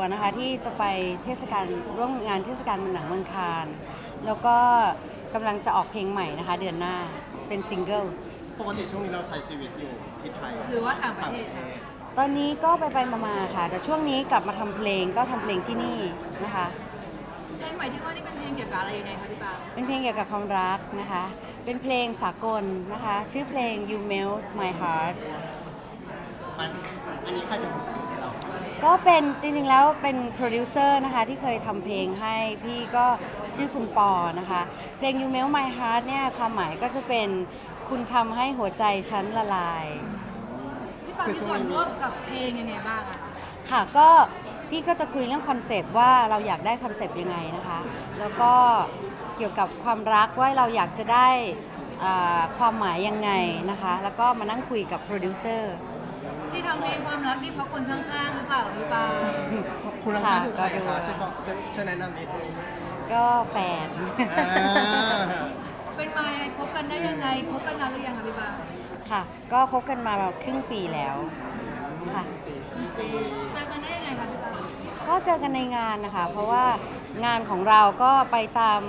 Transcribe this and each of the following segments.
ตัวนะคะที่จะไปเทศกาลร่วมงานเทศกาลหนังเมืองคานแล้วก็กำลังจะออกเพลงใหม่นะคะ เดือนหน้าเป็นซิงเกิลปกติช่วงนี้เราใช้ชีวิตอยู่ที่ไทยหรือว่าต่างประต่างเทปศระเทคะศตอนนี้ก็ไปไปๆมาๆค่ะ แต่ช่วงนี้กลับมาทำเพลงก็ทำเพลงที่นี่นะคะ เพลงใหม่ที่ว่านี่เป็นเพลงเกี่ยวกับอะไรยังไงคะพี่ปาเป็นเพลงเกี่ยวกับความรักนะคะ เป็นเพลงสากลนะคะ ชื่อเพลง You Melt My Heart มันอันนี้ใครเป็นคนแต่งให้เรา ก็เป็นจริงๆแล้วเป็นโปรดิวเซอร์นะคะที่เคยทำเพลงให้พี่ก็ชื่อคุณปอนะคะ เพลง You Melt My Heart เนี่ยความหมายก็จะเป็นคุณทำให้หัวใจฉันละลาย พี่ปามีส่วนร่วมกับเพลงยังไงบ้างอะค่ะก็พี่ก็จะคุยเรื่องคอนเซปต์ว่าเราอยากได้คอนเซปต์ยังไงนะคะ แล้วก็เกี่ยวกับความรักว่าเราอยากจะได้อ่าความหมายยังไงนะคะ แล้วก็มานั่งคุยกับโปรดิวเซอร์ ที่ทำเพลงความรักนี่เพราะคนข้างๆหรือเปล่าพี่ปาคุณรักค่ะคือใครก็ดูคะช่วยบอกช่วยช่วยแนะนำนิดนึงก็แฟน อ่า เป็นมายังไงคบกันได้ยังไงคบกันนานหรือยังคะพี่ปาค่ะ ก็คบกันมาแบบครึ่งปีแล้ว ค่ะ เจอกันได้ยังไงคะพี่ปาก็เจอกันในงานนะคะ เพราะว่างานของเราก็ไปตาม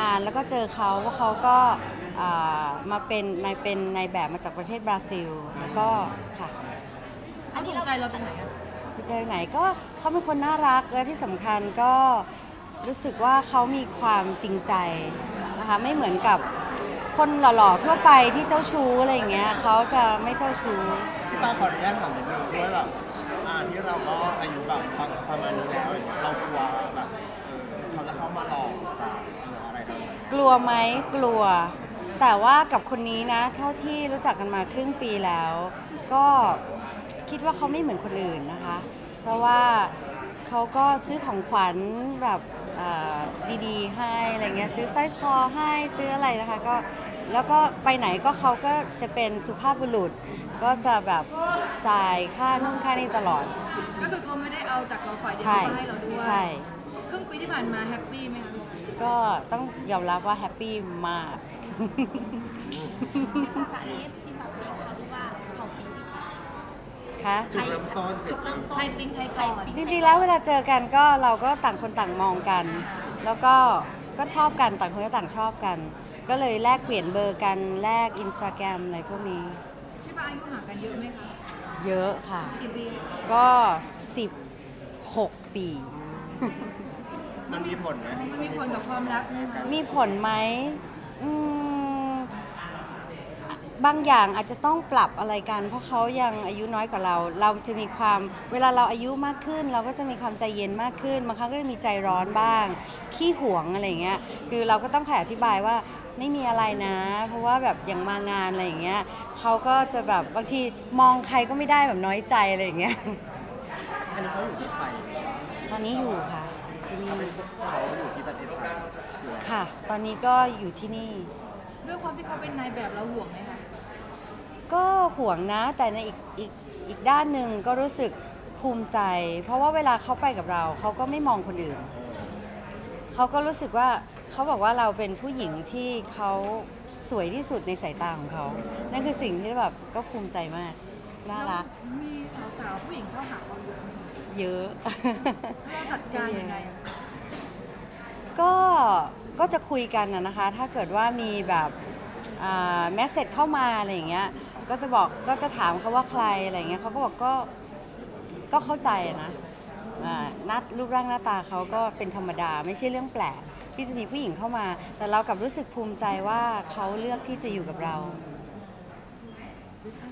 งานแล้วก็เจอเขาว่าเขาก็อ่ามาเป็นในเป็นในแบบมาจากประเทศบราซิลแล้วก็ค่ะ เขาถูกใจเราตรงไหนอะที่เจอไหนก็เขาเป็นคนน่ารักและที่สำคัญก็รู้สึกว่าเขามีความจริงใจนะคะไม่เหมือนกับคนหล่อๆทั่วไปที่เจ้าชู้อะไรอย่างเงี้ยเขาจะไม่เจ้าชู้ พี่ป้าขออนุญาตถามนิดนึงด้วยแบบอ่าที่เราก็อายุแบบประมาณนี้แล้วอย่างเงี้ยเรากลัวแบบเออเขาจะเข้ามาหลอกจากเอออะไรเราไหมกลัวไหมกลัว แต่ว่ากับคนนี้นะ เท่าที่รู้จักกันมาครึ่งปีแล้ว ก็ คิดว่าเขาไม่เหมือนคนอื่นนะคะ เพราะว่าเขาก็ซื้อของขวัญแบบเอ่อดีๆ ให้อะไรเงี้ยซื้อสร้อยคอให้ซื้ออะไรนะคะก็แล้วก็ไปไหนก็เขาก็จะเป็นสุภาพบุรุษ ก็จะแบบจ่ายค่านู่นค่านี่ตลอด ก็คือเขาไม่ได้เอาจากเราฝ่ายเดียวใช่เขามาให้เราด้วยใช่ครึ่งปีที่ผ่านมาแฮปปี้ไหมคะพี่ปาก็ต้องยอมรับว่าแฮปปี้มาก คะจุดเริ่มต้นจุดเริ่มต้นใครปิ๊งใครก่อนจริงๆแล้วเวลาเจอกันก็เราก็ต่างคนต่างมองกัน แล้วก็ก็ชอบกันต่างคนก็ต่างชอบกัน ก็เลยแลกเปลี่ยนเบอร์กันแลกอินสตาแกรมอะไรพวกนี้พี่ปาอายุห่างกันเยอะไหมคะเยอะค่ะ กี่ปีก็16ปี มันมีผลไหมมันมีผลกับความรักไหมคะมีผลไหมอืม บางอย่างอาจจะต้องปรับอะไรกัน เพราะเขายังอายุน้อยกว่าเรา เราจะมีความเวลาเราอายุมากขึ้น เราก็จะมีความใจเย็นมากขึ้นบางครั้งก็จะมีใจร้อนบ้าง ขี้หวงอะไรอย่างเงี้ยคือเราก็ต้องขยอธิบายว่าไม่มีอะไรนะ เพราะว่าแบบอย่างมางานอะไรอย่างเงี้ยเขาก็จะแบบบางทีมองใครก็ไม่ได้แบบน้อยใจอะไรอย่างเงี้ยอันนี้เขาอยู่ที่ไทยหรือว่าตอนนี้อยู่ค่ะอยู่ที่นี่เขาอยู่ที่ประเทศไทยค่ะ ตอนนี้ก็อยู่ที่นี่ ด้วยความที่เขาเป็นนายแบบเราห่วงไหมคะ ก็ห่วงนะ แต่ในอีกอีกอีกด้านหนึ่งก็รู้สึกภูมิใจ เพราะว่าเวลาเขาไปกับเรา เขาก็ไม่มองคนอื่น เขาก็รู้สึกว่าเขาบอกว่าเราเป็นผู้หญิงที่เขาสวยที่สุดในสายตาของเขา นั่นคือสิ่งที่แบบก็ภูมิใจมาก น่ารัก มีสาวๆผู้หญิงเข้าหาเราเยอะไหมคะเยอะ เราจัดการยังไงอะก็ก็จะคุยกันนะนะคะ ถ้าเกิดว่ามีแบบแมสเซจเข้ามาอะไรอย่างเงี้ย ก็จะบอกก็จะถามเขาว่าใครอะไรอย่างเงี้ยเขาก็บอกก็ก็เข้าใจนะอ่านัดรูปร่างหน้าตาเขาก็เป็นธรรมดาไม่ใช่เรื่องแปลกที่จะมีผู้หญิงเข้ามา แต่เรากลับรู้สึกภูมิใจว่าเขาเลือกที่จะอยู่กับเรา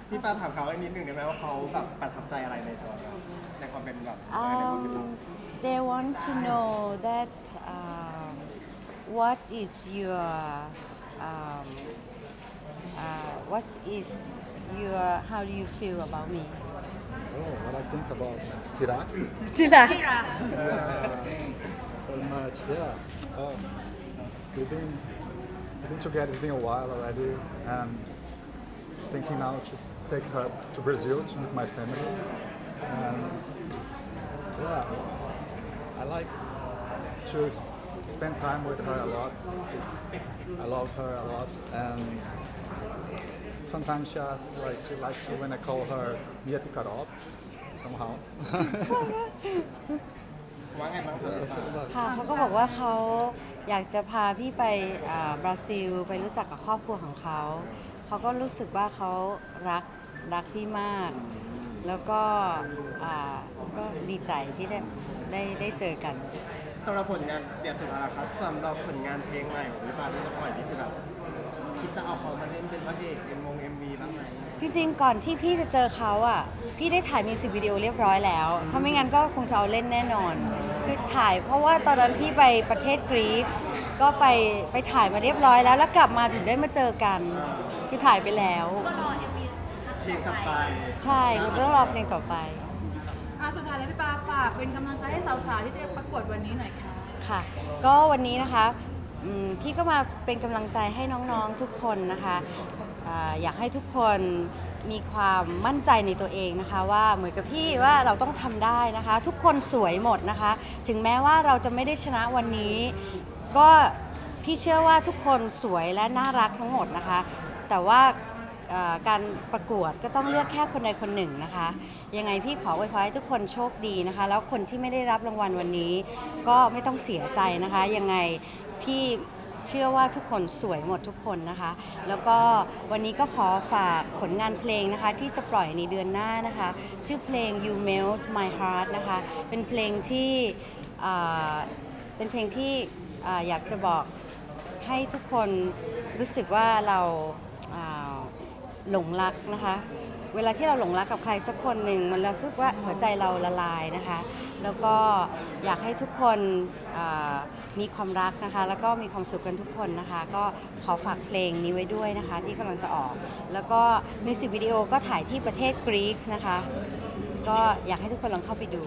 พี่ป้าถามเขาอีกนิดนึงได้ไหมว่าเขาแบบประทับใจอะไรในตัวเราในความเป็นแบบในความเป็น Um, they want to know that um, what is your um, uh, what is you are, how do you feel about me? Oh, what I think about Tirak? Tirak. yeah, very much, yeah. Oh, we've been, we've been together, it's been a while already, and thinking now to take her to Brazil to meet my family. And yeah, I like to spend time with her a lot because I love her a lot and sometimes she asks like she likes to when I call her Mia Tikarop somehow. ว่าไงบ้างเธอ Let's talk about it. ค่ะเขาก็บอกว่าเขาอยากจะพาพี่ไปอ่าบราซิล ไปรู้จักกับครอบครัวของเขา เขาก็รู้สึกว่าเขารักรักพี่มาก แล้วก็อ่าก็ดีใจที่ได้ได้ได้เจอกัน สำหรับผลงานเดี๋ยวสุดท้ายแล้วครับสำหรับผลงานเพลงใหม่ของพี่ปาที่จะปล่อยนี่คือแบบ คิดจะเอาเขามาเล่นเป็นพระเอกเอ็มวงเอ็มวีบ้างไหมจริงๆ ก่อนที่พี่จะเจอเขาอะ พี่ได้ถ่ายมิวสิกวิดีโอเรียบร้อยแล้ว ถ้าไม่งั้นก็คงจะเอาเล่นแน่นอน คือถ่ายเพราะว่าตอนนั้นพี่ไปประเทศกรีซก็ไปไปถ่ายมาเรียบร้อยแล้ว แล้วกลับมาถึงได้มาเจอกัน พี่ถ่ายไปแล้ว ก็รอเอ็มวีเพลงต่อไปใช่ก็ต้องรอเพลงต่อไป อะสุดท้ายแล้วพี่ปาฝากเป็นกำลังใจให้สาวๆที่จะประกวดวันนี้หน่อยค่ะ ค่ะก็วันนี้นะคะ อืมพี่ก็มาเป็นกำลังใจให้น้องๆทุกคนนะคะอาอยากให้ทุกคนมีความมั่นใจในตัวเองนะคะว่าเหมือนกับพี่ว่าเราต้องทำได้นะคะ ทุกคนสวยหมดนะคะ ถึงแม้ว่าเราจะไม่ได้ชนะวันนี้ ก็พี่เชื่อว่าทุกคนสวยและน่ารักทั้งหมดนะคะ แต่ว่า เอ่อการประกวดก็ต้องเลือกแค่คนใดคนหนึ่งนะคะ ยังไงพี่ขออวยพรให้ทุกคนโชคดีนะคะ แล้วคนที่ไม่ได้รับรางวัลวันนี้ ก็ไม่ต้องเสียใจนะคะ ยังไงพี่เชื่อว่าทุกคนสวยหมดทุกคนนะคะ แล้วก็วันนี้ก็ขอฝากผลงานเพลงนะคะ ที่จะปล่อยในเดือนหน้านะคะ ชื่อเพลง You Melt My Heart นะคะ เป็นเพลงที่อ่าเป็นเพลงที่อ่าอยากจะบอกให้ทุกคนรู้สึกว่าเรา หลงรักนะคะ เวลาที่เราหลงรักกับใครสักคนหนึ่งมันรู้สึกว่าหัวใจเราละลายนะคะ แล้วก็อยากให้ทุกคนมีความรักนะคะ แล้วก็มีความสุขกันทุกคนนะคะ ก็ขอฝากเพลงนี้ไว้ด้วยนะคะ ที่กำลังจะออก แล้วก็มิวสิกวิดีโอก็ถ่ายที่ประเทศกรีซนะคะ ก็อยากให้ทุกคนลองเข้าไปดู